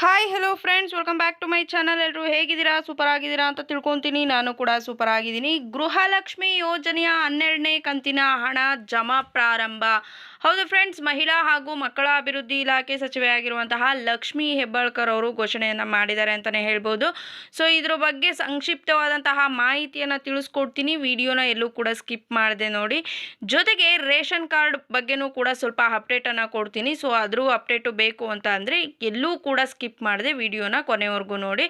Hi hello friends welcome back to my channel ಎಲ್ಲರೂ ಹೇಗಿದ್ದೀರಾ? Super ಆಗಿದ್ದೀರಾ ಅಂತ ತಿಳ್ಕೊತೀನಿ. ನಾನು ಕೂಡ ಸೂಪರ್ ಆಗಿದ್ದೀನಿ. ಗೃಹಲಕ್ಷ್ಮಿ ಯೋಜನೆಯ ಹನ್ನೆರಡನೇ ಕಂತಿನ ಹಣ ಜಮಾ ಪ್ರಾರಂಭ. ಹೌದು ಫ್ರೆಂಡ್ಸ್ ಮಹಿಳಾ ಹಾಗೂ ಮಕ್ಕಳ ಅಭಿವೃದ್ಧಿ ಇಲಾಖೆ ಸಚಿವೆಯಾಗಿರುವಂತಹ ಲಕ್ಷ್ಮಿ ಹೆಬ್ಬಾಳ್ಕರ್ ಅವರು ಘೋಷಣೆಯನ್ನು ಮಾಡಿದ್ದಾರೆ ಅಂತಲೇ ಹೇಳ್ಬೋದು. ಸೊ ಇದ್ರ ಬಗ್ಗೆ ಸಂಕ್ಷಿಪ್ತವಾದಂತಹ ಮಾಹಿತಿಯನ್ನು ತಿಳಿಸ್ಕೊಡ್ತೀನಿ. ವಿಡಿಯೋನ ಎಲ್ಲೂ ಕೂಡ ಸ್ಕಿಪ್ ಮಾಡಿದೆ ನೋಡಿ. ಜೊತೆಗೆ ರೇಷನ್ ಕಾರ್ಡ್ ಬಗ್ಗೆನೂ ಕೂಡ ಸ್ವಲ್ಪ ಅಪ್ಡೇಟನ್ನು ಕೊಡ್ತೀನಿ. ಸೊ ಆದರೂ ಅಪ್ಡೇಟು ಬೇಕು ಅಂತ ಅಂದರೆ ಎಲ್ಲೂ ಕೂಡ ಸ್ಕಿಪ್ ಮಾಡಿದೆ ವಿಡಿಯೋನ ಕೊನೆವರೆಗೂ ನೋಡಿ.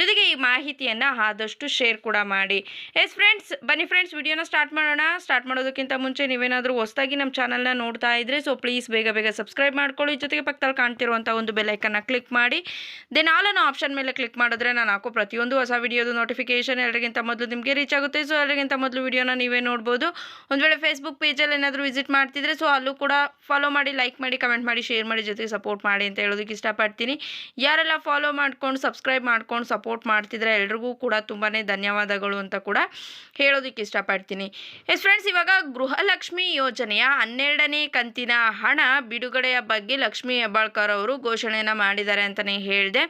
ಜೊತೆಗೆ ಈ ಮಾಹಿತಿಯನ್ನು ಆದಷ್ಟು ಶೇರ್ ಕೂಡ ಮಾಡಿ. ಎಸ್ ಫ್ರೆಂಡ್ಸ್ ಬನ್ನಿ ಫ್ರೆಂಡ್ಸ್ ವಿಡಿಯೋನ ಸ್ಟಾರ್ಟ್ ಮಾಡೋಣ. ಸ್ಟಾರ್ಟ್ ಮಾಡೋದಕ್ಕಿಂತ ಮುಂಚೆ ನೀವೇನಾದರೂ ಹೊಸದಾಗಿ ನಮ್ಮ ಚಾನಲ್ನ ನೋಡ್ತಾ ಇದ್ರೆ ಸೊ ಪ್ಲೀಸ್ ಬೇಗ ಬೇಗ ಸಬ್ಸ್ಕ್ರೈಬ್ ಮಾಡ್ಕೊಳ್ಳಿ. ಜೊತೆಗೆ ಪಕ್ಕದಲ್ಲಿ ಕಾಣ್ತಿರುವಂಥ ಒಂದು ಬೆಲೈಕನ್ನ ಕ್ಲಿಕ್ ಮಾಡಿ. ದೆನ್ ಆಲ್ ಅನ್ನೋ ಆಪ್ಷನ್ ಮೇಲೆ ಕ್ಲಿಕ್ ಮಾಡಿದ್ರೆ ನಾನು ಹಾಕೋ ಪ್ರತಿಯೊಂದು ಹೊಸ ವಿಡಿಯೋದು ನೋಟಿಫಿಕೇಷನ್ ಎಲ್ಲರಿಗಿಂತ ಮೊದಲು ನಿಮಗೆ ರೀಚ್ ಆಗುತ್ತೆ. ಸೊ ಎಲ್ಲರಿಗಿಂತ ಮೊದಲು ವಿಡಿಯೋನ ನೀವೇ ನೋಡ್ಬೋದು. ಒಂದು ವೇಳೆ ಫೇಸ್ಬುಕ್ ಪೇಜಲ್ಲಿ ಏನಾದರೂ ವಿಸಿಟ್ ಮಾಡ್ತಿದ್ರೆ ಸೊ ಅಲ್ಲೂ ಕೂಡ ಫಾಲೋ ಮಾಡಿ ಲೈಕ್ ಮಾಡಿ ಕಮೆಂಟ್ ಮಾಡಿ ಶೇರ್ ಮಾಡಿ, ಜೊತೆಗೆ ಸಪೋರ್ಟ್ ಮಾಡಿ ಅಂತ ಹೇಳೋದಕ್ಕೆ ಇಷ್ಟಪಡ್ತೀನಿ. ಯಾರೆಲ್ಲ ಫಾಲೋ ಮಾಡ್ಕೊಂಡು ಸಬ್ಸ್ಕ್ರೈಬ್ ಮಾಡ್ಕೊಂಡು ಸಪೋರ್ಟ್ ಮಾಡ್ತಿದ್ರೆ ಎಲ್ರಿಗೂ ಕೂಡ ತುಂಬಾ ಧನ್ಯವಾದಗಳು ಅಂತ ಕೂಡ ಹೇಳೋದಕ್ಕೆ ಇಷ್ಟಪಡ್ತೀನಿ. ಎಸ್ ಫ್ರೆಂಡ್ಸ್ ಇವಾಗ ಗೃಹಲಕ್ಷ್ಮಿ ಯೋಜನೆಯ ಹನ್ನೆರಡನೇ ಕಂತಿನ ಹಣ ಬಿಡುಗಡೆಯ ಬಗ್ಗೆ ಲಕ್ಷ್ಮೀ ಹೆಬ್ಬಾಳ್ಕರ್ ಅವರು ಘೋಷಣೆಯನ್ನು ಮಾಡಿದ್ದಾರೆ ಅಂತಲೇ ಹೇಳಿದೆ.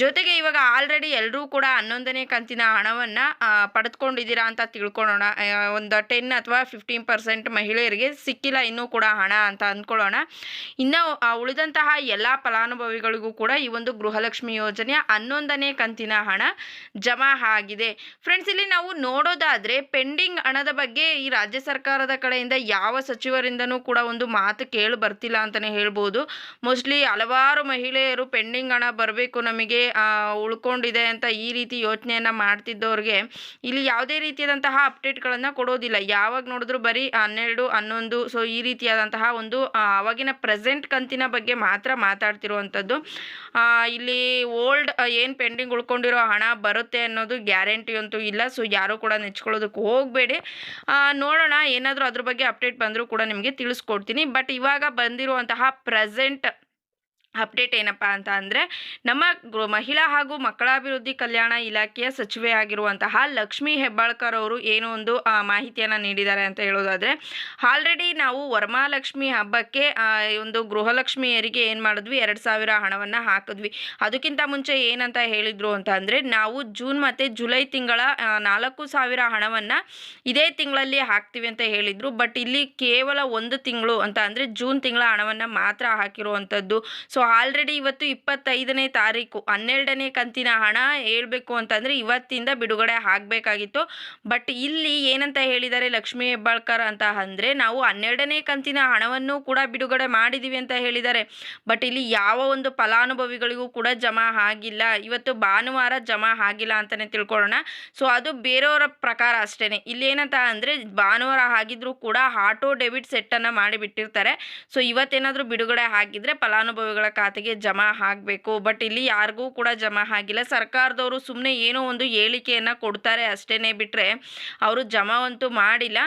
ಜೊತೆಗೆ ಇವಾಗ ಆಲ್ರೆಡಿ ಎಲ್ಲರೂ ಕೂಡ ಹನ್ನೊಂದನೇ ಕಂತಿನ ಹಣವನ್ನು ಪಡೆದುಕೊಂಡಿದ್ದೀರಾ ಅಂತ ತಿಳ್ಕೊಳ್ಳೋಣ. ಒಂದು ಟೆನ್ ಅಥವಾ ಫಿಫ್ಟೀನ್ ಪರ್ಸೆಂಟ್ ಮಹಿಳೆಯರಿಗೆ ಸಿಕ್ಕಿಲ್ಲ, ಇನ್ನೂ ಕೂಡ ಹಣ ಅಂತ ಅಂದ್ಕೊಳ್ಳೋಣ. ಇನ್ನು ಉಳಿದಂತಹ ಎಲ್ಲ ಫಲಾನುಭವಿಗಳಿಗೂ ಕೂಡ ಈ ಒಂದು ಗೃಹಲಕ್ಷ್ಮಿ ಯೋಜನೆಯ ಹನ್ನೊಂದನೇ ಕಂತಿನ ಹಣ ಜಮಾ ಆಗಿದೆ. ಫ್ರೆಂಡ್ಸ್ ಇಲ್ಲಿ ನಾವು ನೋಡೋದಾದ್ರೆ ಪೆಂಡಿಂಗ್ ಹಣದ ಬಗ್ಗೆ ಈ ರಾಜ್ಯ ಸರ್ಕಾರದ ಕಡೆಯಿಂದ ಯಾವ ಸಚಿವರಿಂದನೂ ಕೂಡ ಒಂದು ಮಾತು ಕೇಳಿ ಬರ್ತಿಲ್ಲ ಅಂತಲೇ ಹೇಳ್ಬೋದು. ಮೋಸ್ಟ್ಲಿ ಹಲವಾರು ಮಹಿಳೆಯರು ಪೆಂಡಿಂಗ್ ಹಣ ಬರಬೇಕು ನಮಗೆ ಉಳ್ಕೊಂಡಿದೆ ಅಂತ ಈ ರೀತಿ ಯೋಚನೆಯನ್ನು ಮಾಡ್ತಿದ್ದವ್ರಿಗೆ ಇಲ್ಲಿ ಯಾವುದೇ ರೀತಿಯಾದಂತಹ ಅಪ್ಡೇಟ್ಗಳನ್ನು ಕೊಡೋದಿಲ್ಲ. ಯಾವಾಗ ನೋಡಿದ್ರು ಬರೀ ಹನ್ನೆರಡು, ಹನ್ನೊಂದು ಸೊ ಈ ರೀತಿಯಾದಂತಹ ಒಂದು ಆವಾಗಿನ ಪ್ರೆಸೆಂಟ್ ಕಂತಿನ ಬಗ್ಗೆ ಮಾತ್ರ ಮಾತಾಡ್ತಿರುವಂಥದ್ದು ಇಲ್ಲಿ ಓಲ್ಡ್ ಏನು ಪೆಂಡಿಂಗ್ ಉಳ್ಕೊಂಡಿರೋ ಹಣ ಬರುತ್ತೆ ಅನ್ನೋದು ಗ್ಯಾರಂಟಿ ಅಂತೂ ಇಲ್ಲ. ಸೊ ಯಾರೂ ಕೂಡ ನೆಚ್ಕೊಳ್ಳೋದಕ್ಕೆ ಹೋಗಬೇಡಿ. ನೋಡೋಣ, ಏನಾದರೂ ಅದ್ರ ಬಗ್ಗೆ ಅಪ್ಡೇಟ್ ಬಂದರೂ ಕೂಡ ನಿಮಗೆ ತಿಳಿಸ್ಕೊಡ್ತೀನಿ. ಬಟ್ ಇವಾಗ ಬಂದಿರುವಂತಹ ಪ್ರೆಸೆಂಟ್ ಅಪ್ಡೇಟ್ ಏನಪ್ಪ ಅಂತ ಅಂದರೆ, ನಮ್ಮ ಮಹಿಳಾ ಹಾಗೂ ಮಕ್ಕಳ ಅಭಿವೃದ್ಧಿ ಕಲ್ಯಾಣ ಇಲಾಖೆಯ ಸಚಿವೆ ಆಗಿರುವಂತಹ ಲಕ್ಷ್ಮೀ ಹೆಬ್ಬಾಳ್ಕರ್ ಅವರು ಏನೋ ಒಂದು ಮಾಹಿತಿಯನ್ನು ನೀಡಿದ್ದಾರೆ ಅಂತ ಹೇಳೋದಾದರೆ ಆಲ್ರೆಡಿ ನಾವು ವರಮಹಾಲಕ್ಷ್ಮಿ ಹಬ್ಬಕ್ಕೆ ಒಂದು ಗೃಹಲಕ್ಷ್ಮಿಯರಿಗೆ ಏನು ಮಾಡಿದ್ವಿ, ಎರಡು ಸಾವಿರ ಹಣವನ್ನು ಹಾಕಿದ್ವಿ. ಅದಕ್ಕಿಂತ ಮುಂಚೆ ಏನಂತ ಹೇಳಿದರು ಅಂತ ಅಂದರೆ, ನಾವು ಜೂನ್ ಮತ್ತು ಜುಲೈ ತಿಂಗಳ ನಾಲ್ಕು ಸಾವಿರ ಹಣವನ್ನು ಇದೇ ತಿಂಗಳಲ್ಲಿ ಹಾಕ್ತೀವಿ ಅಂತ ಹೇಳಿದರು. ಬಟ್ ಇಲ್ಲಿ ಕೇವಲ ಒಂದು ತಿಂಗಳು ಅಂತ ಅಂದರೆ ಜೂನ್ ತಿಂಗಳ ಹಣವನ್ನು ಮಾತ್ರ ಹಾಕಿರುವಂಥದ್ದು ಸೊ ಆಲ್ರೆಡಿ ಇವತ್ತು ಇಪ್ಪತ್ತೈದನೇ ತಾರೀಕು, ಹನ್ನೆರಡನೇ ಕಂತಿನ ಹಣ ಹೇಳಬೇಕು ಅಂತಂದರೆ ಇವತ್ತಿಂದ ಬಿಡುಗಡೆ ಆಗಬೇಕಾಗಿತ್ತು. ಬಟ್ ಇಲ್ಲಿ ಏನಂತ ಹೇಳಿದ್ದಾರೆ ಲಕ್ಷ್ಮೀ ಹೆಬ್ಬಾಳ್ಕರ್ ಅಂತ ಅಂದರೆ ನಾವು ಹನ್ನೆರಡನೇ ಕಂತಿನ ಹಣವನ್ನು ಕೂಡ ಬಿಡುಗಡೆ ಮಾಡಿದ್ದೀವಿ ಅಂತ ಹೇಳಿದ್ದಾರೆ ಬಟ್ ಇಲ್ಲಿ ಯಾವ ಒಂದು ಫಲಾನುಭವಿಗಳಿಗೂ ಕೂಡ ಜಮಾ ಆಗಿಲ್ಲ. ಇವತ್ತು ಭಾನುವಾರ ಜಮಾ ಆಗಿಲ್ಲ ಅಂತಲೇ ತಿಳ್ಕೊಳ್ಳೋಣ. ಸೊ ಅದು ಬೇರೆಯವರ ಪ್ರಕಾರ ಅಷ್ಟೇ ಇಲ್ಲಿ ಏನಂತ ಅಂದರೆ ಭಾನುವಾರ ಆಗಿದ್ರೂ ಕೂಡ ಆಟೋ ಡೆಬಿಟ್ ಸೆಟ್ಟನ್ನು ಮಾಡಿಬಿಟ್ಟಿರ್ತಾರೆ. ಸೊ ಇವತ್ತೇನಾದರೂ ಬಿಡುಗಡೆ ಆಗಿದ್ರೆ ಫಲಾನುಭವಿಗಳ ಖಾತೆಗೆ ಜಮಾ ಆಗಬೇಕು ಬಟ್ ಇಲ್ಲಿ ಯಾರಿಗೂ ಕೂಡ ಜಮಾ ಆಗಿಲ್ಲ. ಸರ್ಕಾರದವರು ಸುಮ್ಮನೆ ಏನೋ ಒಂದು ಹೇಳಿಕೆಯನ್ನು ಕೊಡ್ತಾರೆ ಅಷ್ಟೇ ಬಿಟ್ಟರೆ ಅವರು ಜಮಾ ಮಾಡಿಲ್ಲ.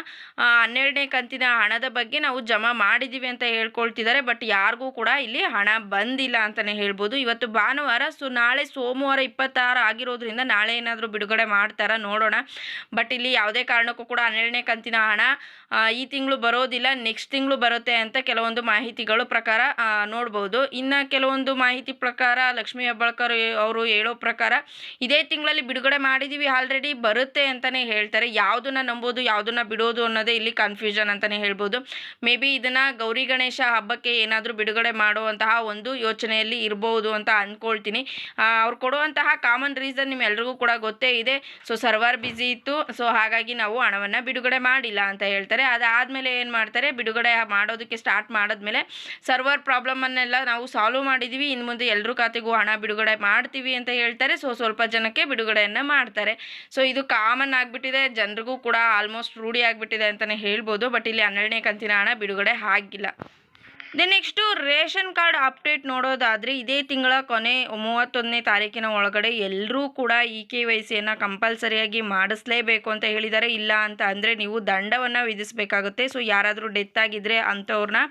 ಹನ್ನೆರಡನೇ ಕಂತಿನ ಹಣದ ಬಗ್ಗೆ ನಾವು ಜಮಾ ಮಾಡಿದ್ದೀವಿ ಅಂತ ಹೇಳ್ಕೊಳ್ತಿದ್ದಾರೆ. ಬಟ್ ಯಾರಿಗೂ ಕೂಡ ಇಲ್ಲಿ ಹಣ ಬಂದಿಲ್ಲ ಅಂತಲೇ ಹೇಳ್ಬೋದು. ಇವತ್ತು ಭಾನುವಾರ ಸೊ, ನಾಳೆ ಸೋಮವಾರ ಇಪ್ಪತ್ತಾರು ಆಗಿರೋದ್ರಿಂದ ನಾಳೆ ಏನಾದರೂ ಬಿಡುಗಡೆ ಮಾಡ್ತಾರಾ ನೋಡೋಣ. ಬಟ್ ಇಲ್ಲಿ ಯಾವುದೇ ಕಾರಣಕ್ಕೂ ಕೂಡ ಹನ್ನೆರಡನೇ ಕಂತಿನ ಹಣ ಈ ತಿಂಗಳು ಬರೋದಿಲ್ಲ, ನೆಕ್ಸ್ಟ್ ತಿಂಗಳು ಬರುತ್ತೆ ಅಂತ ಕೆಲವೊಂದು ಮಾಹಿತಿಗಳು ಪ್ರಕಾರ ನೋಡ್ಬೋದು. ಇನ್ನು ಕೆಲವೊಂದು ಮಾಹಿತಿ ಪ್ರಕಾರ ಲಕ್ಷ್ಮೀ ಹೆಬ್ಬಾಳ್ಕರ್ ಅವರು ಹೇಳೋ ಪ್ರಕಾರ ಇದೇ ತಿಂಗಳಲ್ಲಿ ಬಿಡುಗಡೆ ಮಾಡಿದ್ದೀವಿ ಆಲ್ರೆಡಿ ಬರುತ್ತೆ ಅಂತಲೇ ಹೇಳ್ತಾರೆ. ಯಾವುದನ್ನ ನಂಬೋದು, ಯಾವುದನ್ನ ಬಿಡೋದು ಅನ್ನೋದೇ ಇಲ್ಲಿ ಕನ್ಫ್ಯೂಷನ್ ಅಂತಲೇ ಹೇಳ್ಬೋದು. ಮೇ ಬಿ ಇದನ್ನು ಗೌರಿ ಗಣೇಶ ಹಬ್ಬಕ್ಕೆ ಏನಾದರೂ ಬಿಡುಗಡೆ ಮಾಡುವಂತಹ ಒಂದು ಯೋಚನೆಯಲ್ಲಿ ಇರಬಹುದು ಅಂತ ಅಂದ್ಕೊಳ್ತೀನಿ ಅವ್ರು ಕೊಡುವಂತಹ ಕಾಮನ್ ರೀಸನ್ ನಿಮ್ಮೆಲ್ಲರಿಗೂ ಕೂಡ ಗೊತ್ತೇ ಇದೆ. ಸೊ ಸರ್ವರ್ ಬ್ಯುಸಿ ಇತ್ತು. ಸೊ ಹಾಗಾಗಿ ನಾವು ಹಣವನ್ನು ಬಿಡುಗಡೆ ಮಾಡಿಲ್ಲ ಅಂತ ಹೇಳ್ತಾರೆ. ಅದಾದಮೇಲೆ ಏನು ಮಾಡ್ತಾರೆ? ಬಿಡುಗಡೆ ಮಾಡೋದಕ್ಕೆ ಸ್ಟಾರ್ಟ್ ಮಾಡಿದ್ಮೇಲೆ ಸರ್ವರ್ ಪ್ರಾಬ್ಲಮನ್ನೆಲ್ಲ ನಾವು ಮಾಡಿದ್ದೀವಿ ಇನ್ನು ಮುಂದೆ ಎಲ್ಲರೂ ಖಾತೆಗೂ ಹಣ ಬಿಡುಗಡೆ ಮಾಡ್ತೀವಿ ಅಂತ ಹೇಳ್ತಾರೆ. ಸೊ ಸ್ವಲ್ಪ ಜನಕ್ಕೆ ಬಿಡುಗಡೆಯನ್ನು ಮಾಡ್ತಾರೆ. ಸೊ ಇದು ಕಾಮನ್ ಆಗಿಬಿಟ್ಟಿದೆ. ಜನರಿಗೂ ಕೂಡ ಆಲ್ಮೋಸ್ಟ್ ರೂಢಿ ಆಗಿಬಿಟ್ಟಿದೆ ಅಂತಲೇ ಹೇಳ್ಬೋದು. ಬಟ್ ಇಲ್ಲಿ ಹನ್ನೆರಡನೇ ಕಂತಿನ ಹಣ ಬಿಡುಗಡೆ ಆಗಿಲ್ಲ. Then next ration card update ನೋಡೋದಾದರೆ ಇದೇ ತಿಂಗಳ ಕೊನೆ ಮೂವತ್ತೊಂದನೇ ತಾರೀಕಿನ ಒಳಗಡೆ ಎಲ್ಲರೂ ಕೂಡ ಇ ಕೆ ವೈ ಸಿಯನ್ನು ಕಂಪಲ್ಸರಿಯಾಗಿ ಮಾಡಿಸ್ಲೇಬೇಕು ಅಂತ ಹೇಳಿದ್ದಾರೆ ಇಲ್ಲ ಅಂತ ಅಂದರೆ ನೀವು ದಂಡವನ್ನು ವಿಧಿಸಬೇಕಾಗುತ್ತೆ. ಸೊ ಯಾರಾದರೂ ಡೆತ್ ಆಗಿದ್ದರೆ ಅಂಥವ್ರನ್ನ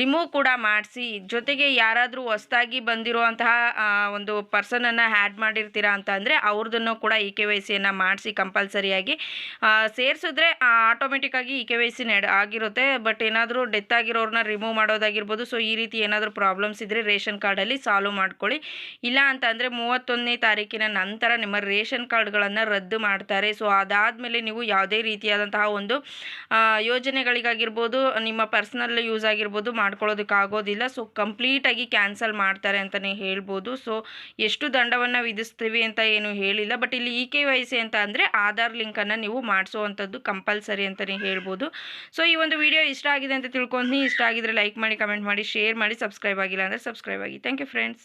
ರಿಮೂವ್ ಕೂಡ ಮಾಡಿಸಿ. ಜೊತೆಗೆ ಯಾರಾದರೂ ಹೊಸದಾಗಿ ಬಂದಿರುವಂತಹ ಒಂದು ಪರ್ಸನನ್ನು ಆ್ಯಡ್ ಮಾಡಿರ್ತೀರಾ ಅಂತ ಅಂದರೆ ಅವ್ರದ್ದನ್ನು ಕೂಡ ಇ ಕೆ ವೈ ಸಿಯನ್ನು ಮಾಡಿಸಿ ಕಂಪಲ್ಸರಿಯಾಗಿ ಸೇರಿಸಿದ್ರೆ ಆಟೋಮೆಟಿಕ್ಕಾಗಿ ಇ ಕೆ ವೈ ಸಿ ನೆಡ್, ಆಗಿರುತ್ತೆ. ಬಟ್ ಏನಾದರೂ ಡೆತ್ ಆಗಿರೋರನ್ನ ರಿಮೂವ್ ಮಾಡೋದಾಗಿ ಆಗಿರ್ಬೋದು. ಸೊ ಈ ರೀತಿ ಏನಾದರೂ ಪ್ರಾಬ್ಲಮ್ಸ್ ಇದ್ದರೆ ರೇಷನ್ ಕಾರ್ಡಲ್ಲಿ ಸಾಲ್ವ್ ಮಾಡ್ಕೊಳ್ಳಿ. ಇಲ್ಲ ಅಂತ ಅಂದರೆ ಮೂವತ್ತೊಂದನೇ ತಾರೀಕಿನ ನಂತರ ನಿಮ್ಮ ರೇಷನ್ ಕಾರ್ಡ್ಗಳನ್ನು ರದ್ದು ಮಾಡ್ತಾರೆ. ಸೊ ಅದಾದಮೇಲೆ ನೀವು ಯಾವುದೇ ರೀತಿಯಾದಂತಹ ಒಂದು ಯೋಜನೆಗಳಿಗಾಗಿರ್ಬೋದು, ನಿಮ್ಮ ಪರ್ಸ್ನಲ್ ಯೂಸ್ ಆಗಿರ್ಬೋದು ಮಾಡ್ಕೊಳ್ಳೋದಕ್ಕಾಗೋದಿಲ್ಲ ಸೊ ಕಂಪ್ಲೀಟಾಗಿ ಕ್ಯಾನ್ಸಲ್ ಮಾಡ್ತಾರೆ ಅಂತಲೇ ಹೇಳ್ಬೋದು. ಸೊ ಎಷ್ಟು ದಂಡವನ್ನು ವಿಧಿಸ್ತೀವಿ ಅಂತ ಏನು ಹೇಳಿಲ್ಲ. ಬಟ್ ಇಲ್ಲಿ ಇ ಕೆ ವೈ ಸಿ ಅಂತ ಅಂದರೆ ಆಧಾರ್ ಲಿಂಕನ್ನು ನೀವು ಮಾಡಿಸುವಂಥದ್ದು ಕಂಪಲ್ಸರಿ ಅಂತಲೇ ಹೇಳ್ಬೋದು. ಸೊ ಈ ಒಂದು ವಿಡಿಯೋ ಇಷ್ಟ ಆಗಿದೆ ಅಂತ ತಿಳ್ಕೊಂತೀನಿ ಇಷ್ಟ ಆಗಿದ್ರೆ ಲೈಕ್ ಮಾಡಿ ಕಮೆಂಟ್ ಮಾಡಿ ಶೇರ್ ಮಾಡಿ ಸಬ್ಸ್ಕ್ರೈಬ್ ಆಗಿಲ್ಲ ಅಂದರೆ ಸಬ್ಸ್ಕ್ರೈಬ್ ಆಗಿ. Thank you friends